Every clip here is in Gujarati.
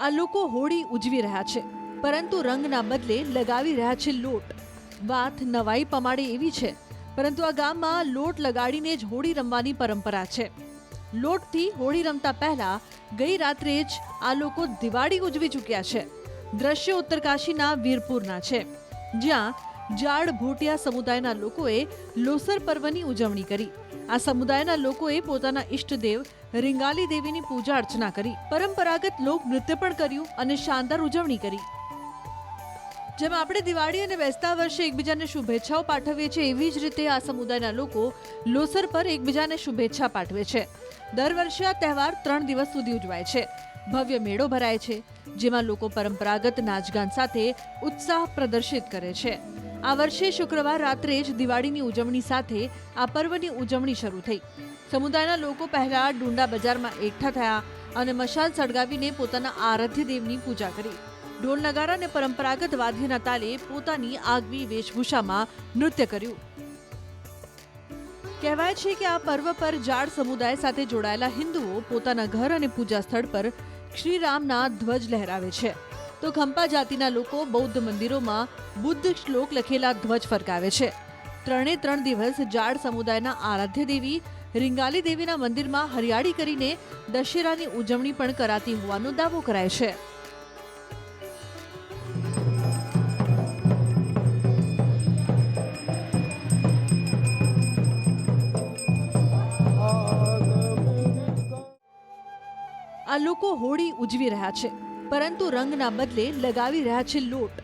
આ લોકો હોળી ઉજવી રહ્યા છે, પરંતુ રંગના બદલે લગાવી રહ્યા છે લોટ. વાત નવાઈ પમાડે એવી છે, પરંતુ આ ગામમાં લોટ લગાડીને જ હોળી રમવાની પરંપરા છે. લોટથી હોળી રમતા પહેલા ગઈ રાત્રે જ આ લોકો દિવાળી ઉજવી ચૂક્યા છે. દ્રશ્ય ઉત્તરકાશીના વીરપુરના છે, જ્યાં જાડ ભોટિયા સમુદાયના લોકોએ લોસર પર્વની ઉજવણી કરી. આ સમુદાયના લોકોએ પોતાના ઈષ્ટદેવ રિંગાલી દેવીની પૂજા અર્ચના કરી, પરંપરાગત લોક નૃત્ય પણ કર્યું અને શાનદાર ઉજવણી કરી. જેમ આપણે દિવાળી અને બેસતા વર્ષે એકબીજાને શુભેચ્છાઓ પાઠવીએ છીએ, એવી જ રીતે આ સમુદાયના લોકો લોસર પર એકબીજાને શુભેચ્છા પાઠવે છે. દર વર્ષે આ તહેવાર ત્રણ દિવસ સુધી ઉજવાય છે. ભવ્ય મેળો ભરાય છે, જેમાં લોકો પરંપરાગત નાચગાન સાથે ઉત્સાહ પ્રદર્શિત કરે છે. આ વર્ષે શુક્રવાર રાત્રે જ દિવાળીની ઉજવણી સાથે આ પર્વની ઉજવણી શરૂ થઈ. સમુદાયના લોકો પહેલા ડુંડા બજારમાં એકઠા થયા અને મશાલ સળગાવીને પોતાના આરાધ્ય દેવની પૂજા કરી. ઢોલ નગારા અને પરંપરાગત વાદ્યના તાલે પોતાની આગવી વેશભૂષામાં નૃત્ય કર્યું. કહેવાય છે કે આ પર્વ પર જાડ સમુદાય સાથે જોડાયેલા હિન્દુઓ પોતાના ઘર અને પૂજા સ્થળ પર શ્રીરામના ધ્વજ લહેરાવે છે. તો ખંપા જાતિના લોકો બૌદ્ધ મંદિરોમાં બુદ્ધ શ્લોક લખેલા ધ્વજ ફરકાવે છે. ત્રણે ત્રણ દિવસ જાડ સમુદાયના આરાધ્ય દેવી રિંગાલી દેવીના મંદિરમાં હરિયાળી કરીને દશેરાની ઉજવણી પણ કરાતી હોવાનો દાવો કરાય છે. આ લોકો હોળી ઉજવી રહ્યા છે. પરંતુ રંગના બદલે લગાવી રહ્યા છે લોટ.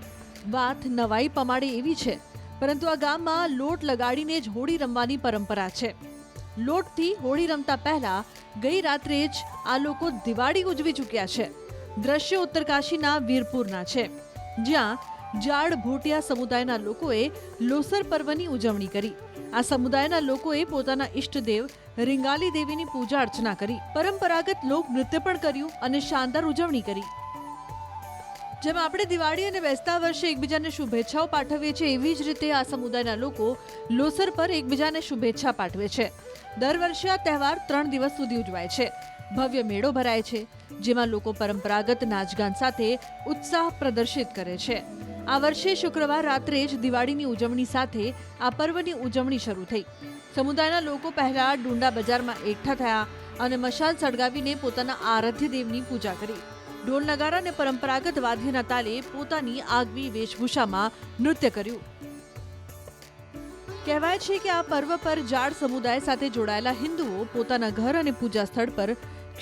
વાત નવાઈ પમાડે એવી છે, પરંતુ આ ગામમાં લોટ લગાડીને જ હોળી રમવાની પરંપરા છે. લોટથી હોળી રમતા પહેલા ગઈ રાત્રે જ આ લોકો દિવાળી ઉજવી ચૂક્યા છે. દ્રશ્ય ઉત્તરકાશીના વીરપુરના છે, જ્યાં જાડ ભોટિયા સમુદાયના લોકોએ લોસર પર્વની ઉજવણી કરી. આ સમુદાયના લોકોએ પોતાના ઇષ્ટદેવ રિંગાલી દેવીની પૂજા અર્ચના કરી. પરંપરાગત લોક નૃત્ય પણ કર્યું અને શાનદાર ઉજવણી કરી. જેમ આપણે દિવાળી અને બેસતા વર્ષે એકબીજાને શુભેચ્છાઓ પાઠવીએ છીએ એવી જ રીતે આ સમુદાયના લોકો લોસર પર એકબીજાને શુભેચ્છા પાઠવે છે. દર વર્ષે આ તહેવાર ત્રણ દિવસ સુધી ઉજવાય છે. ભવ્ય મેળો ભરાય છે, જેમાં લોકો પરંપરાગત નાચગાન સાથે ઉત્સાહ પ્રદર્શિત કરે છે. આ વર્ષે શુક્રવાર રાત્રે જ દિવાળીની ઉજવણી સાથે આ પર્વની ઉજવણી શરૂ થઈ. સમુદાયના લોકો પહેલા ડુંડા બજારમાં એકઠા થયા અને મશાલ સળગાવીને પોતાના આરાધ્ય દેવની પૂજા કરી. ઢોલ નગારા અને પરંપરાગત વાદ્યના તાલે પોતાની આગવી વેશભૂષામાં નૃત્ય કર્યું. કહેવાય છે કે આ પર્વ પર જાડ સમુદાય સાથે જોડાયેલા હિન્દુઓ પોતાના ઘર અને પૂજા સ્થળ પર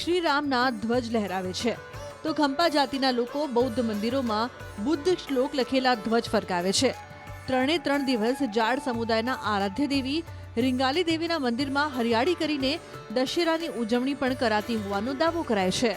શ્રીરામના ધ્વજ લહેરાવે છે. તો ખંપા જાતિના લોકો બૌદ્ધ મંદિરોમાં બુદ્ધ શ્લોક લખેલા ધ્વજ ફરકાવે છે. ત્રણે ત્રણ દિવસ જાડ સમુદાયના આરાધ્ય દેવી રિંગાલી દેવીના મંદિરમાં હરિયાળી કરીને દશેરાની ઉજવણી પણ કરાતી હોવાનો દાવો કરાય છે.